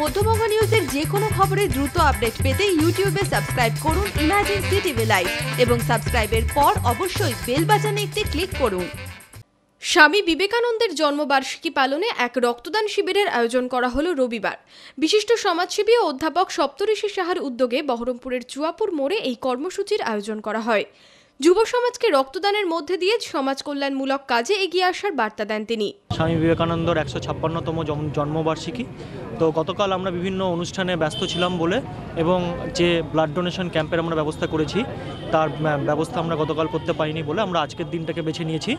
মধ্যবঙ্গ নিউজের যে কোনো খবরের দ্রুত আপডেট পেতে ইউটিউবে সাবস্ক্রাইব করুন ইমাজিন সিটিভি লাইভ এবং সাবস্ক্রাইবের পর অবশ্যই বেল বাজানে একটি ক্লিক করুন। স্বামী বিবেকানন্দের জন্মবার্ষিকী পালনে এক রক্তদান শিবিরের আয়োজন করা হলো রবিবার। বিশিষ্ট সমাজসেবী ও অধ্যাপক সপ্তঋষি সাহার উদ্যোগে বহরমপুরের চুয়াপুর মোড়ে এই কর্মসূচির আয়োজন করা হয়। যুব সমাজকে রক্তদানের মধ্যে দিয়ে সমাজ কল্যাণমূলক কাজে এগিয়ে আসার বার্তা দেন তিনি। স্বামী বিবেকানন্দর একশো ছাপ্পান্নতম জন্মবার্ষিকী। তো গতকাল আমরা বিভিন্ন অনুষ্ঠানে ব্যস্ত ছিলাম বলে এবং যে ব্লাড ডোনেশন ক্যাম্পের আমরা ব্যবস্থা করেছি, তার ব্যবস্থা আমরা গতকাল করতে পারিনি বলে আমরা আজকের দিনটাকে বেছে নিয়েছি।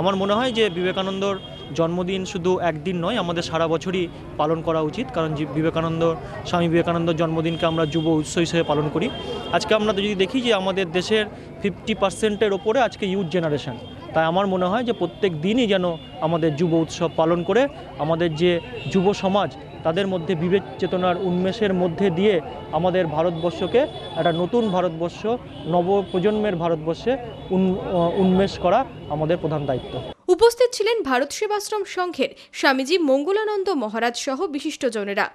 আমার মনে হয় যে বিবেকানন্দর জন্মদিন শুধু একদিন নয়, আমাদের সারা বছরই পালন করা উচিত। কারণ বিবেকানন্দ, স্বামী বিবেকানন্দর জন্মদিনকে আমরা যুব উৎসব হিসেবে পালন করি। আজকে আমরা যদি দেখি যে আমাদের দেশের ফিফটি পার্সেন্টের ওপরে আজকে ইউথ জেনারেশন তাই আমার মনে হয় যে প্রত্যেক দিনই যেন আমাদের যুব উৎসব পালন করে, আমাদের যে যুব সমাজ, তাদের মধ্যে বিবেক চেতনার উন্মেষের মধ্যে দিয়ে আমাদের ভারতবর্ষকে একটা নতুন ভারতবর্ষ নব প্রজন্মের ভারতবর্ষে উন- উন্মেষ করা আমাদের প্রধান দায়িত্ব। উপস্থিত ছিলেন ভারত সেবাশ্রম সংঘের স্বামীজি মঙ্গলানন্দ মহারাজ সহ বিশিষ্টজনেরা।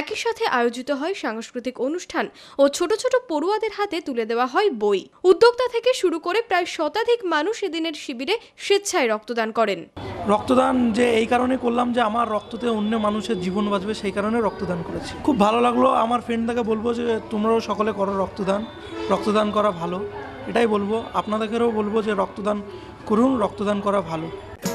একই সাথে আয়োজিত হয় সাংস্কৃতিক অনুষ্ঠান ও ছোট ছোট পড়ুয়াদের হাতে তুলে দেওয়া হয় বই। উদ্যোক্তা থেকে শুরু করে প্রায় শতাধিক মানুষ এদিনের শিবিরে স্বেচ্ছায় রক্তদান করেন। রক্তদান যে এই কারণে করলাম যে আমার রক্ততে অন্য মানুষের জীবন বাঁচবে সেই কারণে রক্তদান করেছি। খুব ভালো লাগল আমার ফ্রেন্ডটাকে বলব যে তোমরাও সকলে করো রক্তদান। রক্তদান করা ভালো, এটাই বলব। আপনাদেরকেও বলব যে রক্তদান করুন, রক্তদান করা ভালো।